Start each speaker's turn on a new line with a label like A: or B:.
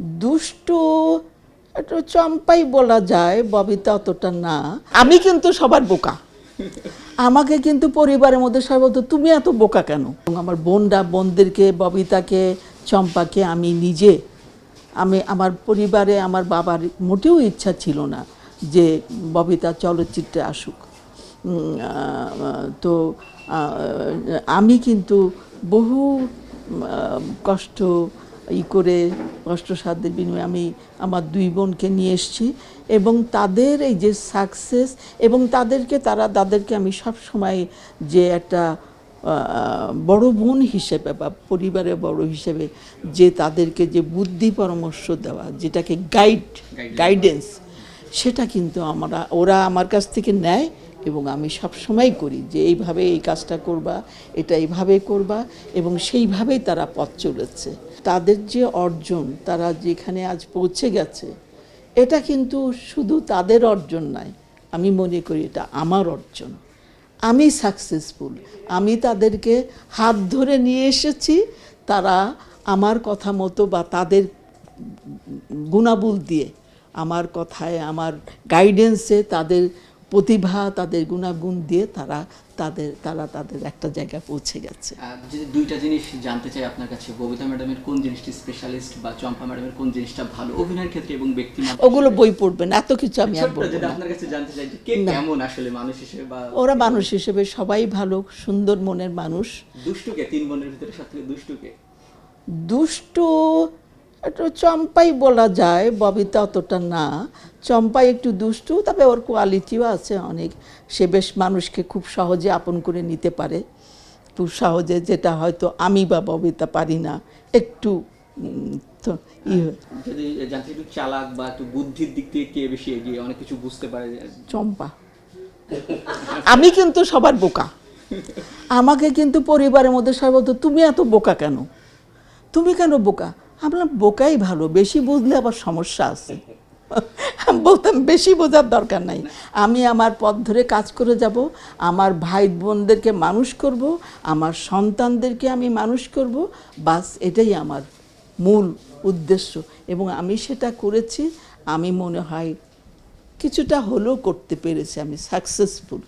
A: দুষ্টু, একটু চম্পাই বলা যায়, ববিতা অতটা না। আমি কিন্তু সবার বোকা। আমাকে কিন্তু পরিবারের মধ্যে সবাই তুমি এত বোকা কেন? আমার বোনরা, বোনদেরকে, ববিতাকে, চম্পাকে আমি নিজে, আমি আমার পরিবারে আমার বাবার মোটেও ইচ্ছা ছিল না যে ববিতা চলচ্চিত্রে আসুক। তো আমি কিন্তু বহু কষ্ট ই করে কষ্টসাধ্যের বিনিময়ে আমি আমার দুই বোনকে নিয়ে এসেছি এবং তাদের এই যে সাকসেস এবং তাদেরকে তারা তাদেরকে আমি সব সময় যে একটা বড় বোন হিসেবে বা পরিবারের বড় হিসেবে যে তাদেরকে যে বুদ্ধি পরামর্শ দেওয়া যেটাকে গাইড গাইডেন্স সেটা কিন্তু আমরা ওরা আমার কাছ থেকে নেয় এবং আমি সব সময় করি যে এইভাবে এই কাজটা করবা, এটা এইভাবে করবা এবং সেইভাবেই তারা পথ চলেছে। তাদের যে অর্জন, তারা যেখানে আজ পৌঁছে গেছে, এটা কিন্তু শুধু তাদের অর্জন নয়, আমি মনে করি এটা আমার অর্জন। আমি সাকসেসফুল আমি তাদেরকে হাত ধরে নিয়ে এসেছি, তারা আমার কথা মতো বা তাদের গুণাবুল দিয়ে আমার কথায়, আমার গাইডেন্সে তাদের প্রতিভা তাদের গুণাগুণ দিয়ে তারা তাদের তারা তাদের একটা জায়গায় পৌঁছে গেছে।
B: যদি দুইটা জিনিস জানতে চাই আপনার কাছে ববিতা ম্যাডামের কোন জিনিসটি স্পেশালিস্ট বা চম্পা ম্যাডামের কোন জিনিসটা ভালো? অভিনয়ের ক্ষেত্রে এবং ব্যক্তি
A: ওগুলো বই পড়বেন এত কিছু আমি আর বলব না।
B: আপনার কাছে জানতে চাই যে কে কেমন আসলে মানুষ হিসেবে বা
A: ওরা মানুষ হিসেবে সবাই ভালো সুন্দর মনের মানুষ।
B: দুষ্টুকে তিন বোনের ভিতরে সব থেকে দুষ্টুকে
A: দুষ্টু একটু চম্পাই বলা যায় ববিতা অতটা না। চম্পাই একটু দুষ্টু তবে ওর কোয়ালিটিও আছে অনেক। সে বেশ মানুষকে খুব সহজে আপন করে নিতে পারে। খুব সহজে যেটা হয়তো আমি বা ববিতা পারি না একটু তো
B: একটু চালাক বা একটু বুদ্ধির দিক থেকে কে বেশি এগিয়ে অনেক কিছু বুঝতে পারে।
A: চম্পা। আমি কিন্তু সবার বোকা। আমাকে কিন্তু পরিবারের মধ্যে সবাই বলতো তুমি এত বোকা কেন? তুমি কেন বোকা? আমরা বোকাই ভালো, বেশি বুঝলে আবার সমস্যা আছে। বলতাম, বেশি বোঝার দরকার নাই। আমি আমার পথ ধরে কাজ করে যাব, আমার ভাই বোনদেরকে মানুষ করব, আমার সন্তানদেরকে আমি মানুষ করব, বাস এটাই আমার মূল উদ্দেশ্য। এবং আমি সেটা করেছি, আমি মনে হয় কিছুটা হলেও করতে পেরেছি, আমি সাকসেসফুল